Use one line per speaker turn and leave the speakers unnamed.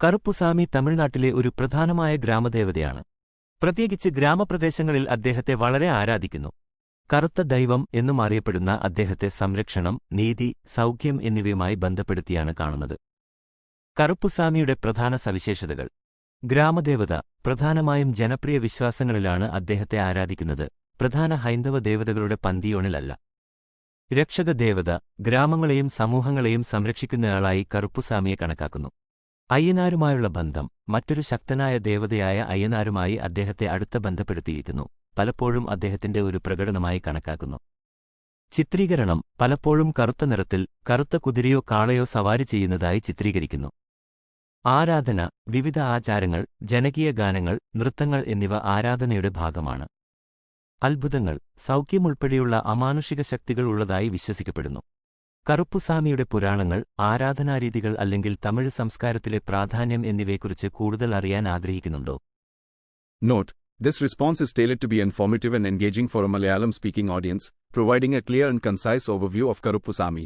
കറുപ്പുസാമി തമിഴ്നാട്ടിലെ ഒരു പ്രധാനമായ ഗ്രാമദേവതയാണ്. പ്രത്യേകിച്ച് ഗ്രാമപ്രദേശങ്ങളിൽ അദ്ദേഹത്തെ വളരെ ആരാധിക്കുന്നു. കറുത്ത ദൈവം എന്നും അറിയപ്പെടുന്ന അദ്ദേഹത്തെ സംരക്ഷണം നീതി സൗഖ്യം എന്നിവയുമായി ബന്ധപ്പെടുത്തിയാണ് കാണുന്നത്. കറുപ്പുസാമിയുടെ പ്രധാന സവിശേഷതകൾ. ഗ്രാമദേവത പ്രധാനമായും ജനപ്രിയ വിശ്വാസങ്ങളിലാണ് അദ്ദേഹത്തെ ആരാധിക്കുന്നത്. പ്രധാന ഹൈന്ദവ ദേവതകളുടെ പന്തിയോണിലല്ല. രക്ഷകദേവത ഗ്രാമങ്ങളെയും സമൂഹങ്ങളെയും സംരക്ഷിക്കുന്നയാളായി കറുപ്പുസാമിയെ കണക്കാക്കുന്നു. അയ്യനാരുമായുള്ള ബന്ധം മറ്റൊരു ശക്തനായ ദേവതയായ അയ്യനാരുമായി അദ്ദേഹത്തെ അടുത്ത ബന്ധപ്പെടുത്തിയിരിക്കുന്നു പലപ്പോഴും അദ്ദേഹത്തിന്റെ ഒരു പ്രകടനമായി കണക്കാക്കുന്നു. ചിത്രീകരണം പലപ്പോഴും കറുത്ത നിറത്തിൽ കറുത്ത കുതിരയോ കാളയോ സവാരി ചെയ്യുന്നതായി ചിത്രീകരിക്കുന്നു. ആരാധന വിവിധ ആചാരങ്ങൾ ജനകീയ ഗാനങ്ങൾ നൃത്തങ്ങൾ എന്നിവ ആരാധനയുടെ ഭാഗമാണ്. അത്ഭുതങ്ങൾ സൗഖ്യമുൾപ്പെടെയുള്ള അമാനുഷിക ശക്തികൾ ഉള്ളതായി വിശ്വസിക്കപ്പെടുന്നു. കറുപ്പുസാമിയുടെ പുരാണങ്ങൾ ആരാധനാരീതികൾ അല്ലെങ്കിൽ തമിഴ് സംസ്കാരത്തിലെ പ്രാധാന്യം എന്നിവയെക്കുറിച്ച് കൂടുതൽ അറിയാൻ ആഗ്രഹിക്കുന്നുണ്ടോ
note this response is tailored to be informative and engaging for a Malayalam speaking audience, providing a clear and concise overview of Karuppusamy.